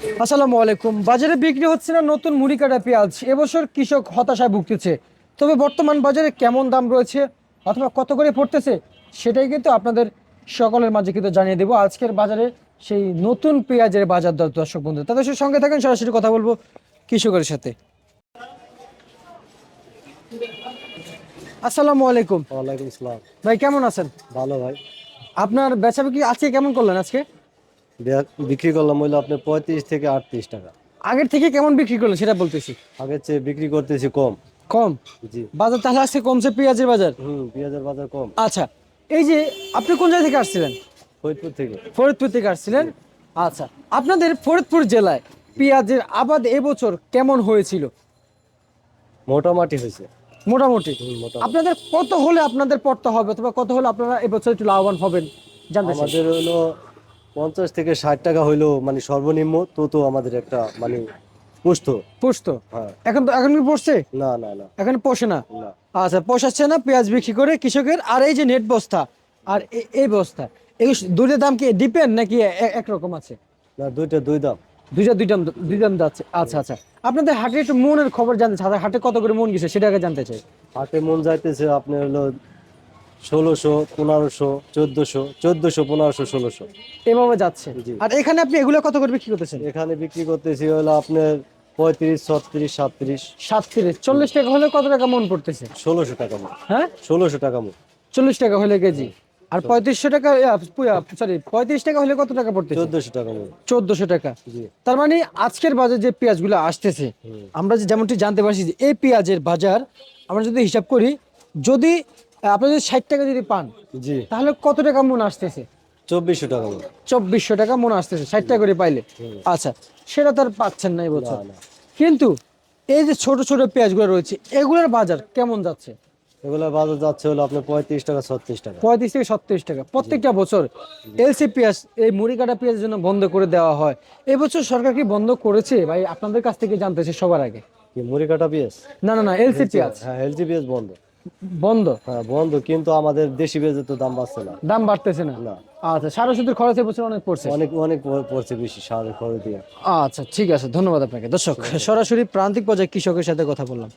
আসসালামু আলাইকুম। বাজারে বিক্রি হচ্ছে না নতুন মুড়ি কাটা পেঁয়াজ। এবছর কৃষক হতাশায় ভুগতেছে। তবে বর্তমান বাজারে কেমন দাম রয়েছে অথবা কত করে পড়তেছে সেটাই কিন্তু আপনাদের সকলের মাঝে কিন্তু জানিয়ে দেবো। আজকের বাজারে সেই নতুন পেঁয়াজের বাজার দর দর্শক বন্ধু। তাদের সঙ্গে থাকেন সরাসরি কথা বলব কৃষকের সাথে। আসসালামু আলাইকুম। ওয়ালাইকুম আসসালাম। ভাই কেমন আছেন? ভালো ভাই। আপনার বেচা বিক্রি আজকে কেমন করলেন আজকে? বিক্রি করলাম হইল আপনি পঁয়ত্রিশ থেকে আটত্রিশ টাকা। আগের থেকে কেমন বিক্রি করলেন সেটা বলতেছি। আগের চেয়ে বিক্রি করতেছি কম। কম? জি। বাজার তাহলে আজকে কমছে পেঁয়াজের বাজার? হুম পেঁয়াজের বাজার কম। আচ্ছা এই যে আপনি কোন জায়গা থেকে আসছিলেন? ফরিদপুর থেকে। ফরিদপুর থেকে আসছিলেন? আচ্ছা আপনাদের ফরিদপুর জেলায় পেঁয়াজের আবাদ এবছর কেমন হয়েছিল? মোটামুটি হয়েছে। মোটামুটি? আপনাদের কত হলে আপনাদের পড়তে হবে অথবা কত হলে আপনারা এবছর একটু লাভবান হবেন? জানতে আমাদের হলো পঞ্চাশ থেকে ষাট টাকা হইল মানে সর্বনিম্ন তো তো আমাদের একটা মানে পুষ্ট পুষতো হ্যাঁ। এখন তো এখন কি পড়ছে না না না। এখন পোষে না? আচ্ছা পোষাচ্ছে না পেঁয়াজ বিক্রি করে কৃষকের। আর এই যে নেট বস্তা আর এই বস্তা এই দুইটার দাম কি ডিপেন্ড নাকি একরকম আছে? না দুইটা দুই দাম। দুইটা দুই দাম দুই দাম যাচ্ছে। আচ্ছা আচ্ছা। আপনাদের হাটে একটু মনের খবর জানতে চাই। হাটে কত করে মন গেছে সেটা আগে জানতে চাই। হাটে মন যাইতেছে আপনি হলো ষোলোশো পনেরোশো চোদ্দোশো চোদ্দোশো পনেরোশো ষোলোশো। এভাবে যাচ্ছে। জি। আর এখানে আপনি এগুলো কত করে বিক্রি করতেছেন? এখানে বিক্রি করতেছি হলো আপনার পঁয়ত্রিশ ছত্রিশ সাতত্রিশ। সাতত্রিশ চল্লিশ টাকা হলে কত টাকা মন পড়তেছে? ষোলোশো টাকা মন। হ্যাঁ? ষোলোশো টাকা মন। চল্লিশ টাকা হলে কেজি। আর পঁয়ত্রিশশো টাকা সরি পঁয়ত্রিশ টাকা হলে কত টাকা পড়তেছে? চোদ্দোশো টাকা মন। চোদ্দশো টাকা। জি। তার মানে আজকের বাজারে যে পেঁয়াজগুলো আসতেছে হুম। আমরা যে যেমনটি জানতে পারছি যে এই পেঁয়াজের বাজার আমরা যদি হিসাব করি যদি আপনি যদি ষাট টাকা যদি পান জি। তাহলে কত টাকা মন আসতেছে? চব্বিশশো টাকা চব্বিশশো টাকা মনে আসতেছে ষাট টাকা করে পাইলে। আচ্ছা সেটা তো আর পাচ্ছেন না এই বছর। না না। কিন্তু এই যে ছোট ছোট পেঁয়াজগুলো রয়েছে এগুলোর বাজার কেমন যাচ্ছে? এগুলো বাজার যাচ্ছে হলো আপনার পঁয়ত্রিশ টাকা ছত্রিশ টাকা। পঁয়ত্রিশ থেকে সত্তিরিশ টাকা। প্রত্যেকটা বছর এলসি পেঁয়াজ এই মুড়ি কাটা পেঁয়াজের জন্য বন্ধ করে দেওয়া হয়। এবছর সরকার কি বন্ধ করেছে? ভাই আপনাদের কাছ থেকে জানতেছে সবার আগে। মুড়ি কাটা পেঁয়াজ? না না না এলসি পেঁয়াজ। হ্যাঁ এলজি পেঁয়াজ বন্ধ। বন্ধ? হ্যাঁ বন্ধ কিন্তু আমাদের দেশি বেজে তো দাম বাড়ছে না। দাম বাড়তেছে না? না। আচ্ছা সারা সুদের খরচ এবছর অনেক পড়ছে? অনেক অনেক পড়ছে বেশি সারের খরচ দিয়ে। আচ্ছা ঠিক আছে ধন্যবাদ আপনাকে। দর্শক সরাসরি প্রান্তিক পর্যায়ে কৃষকের সাথে কথা বললাম।